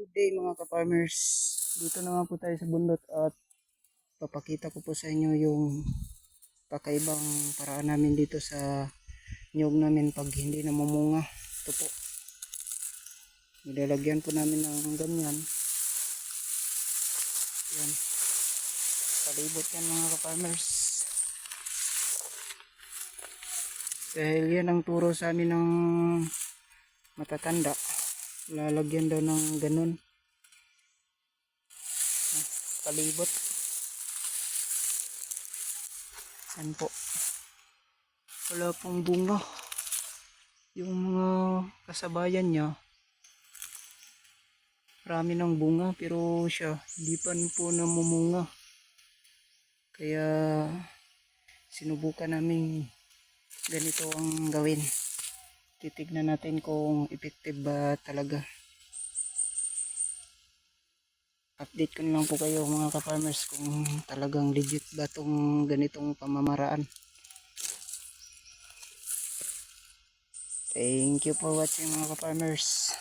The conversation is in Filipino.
Good day mga ka-farmers. Dito naman po tayo sa bundot at papakita ko po sa inyo yung pakaibang paraan namin dito sa nyog namin pag hindi namumunga. Ito po. Nilalagyan po namin ng ganyan. Yan. Palibot yan mga ka-farmers. Dahil yan ang turo sa amin ng matatanda lalagyan daw ng ganun. Ah, palibot. Yan po. Wala pong bunga. Yung mga kasabayan niya marami ng bunga pero siya hindi pa po namumunga. Kaya sinubukan namin ganito ang gawin titignan natin kung effective ba talaga. Update ko na lang po kayo mga ka-farmers kung talagang legit ba tong ganitong pamamaraan. Thank you for watching mga ka-farmers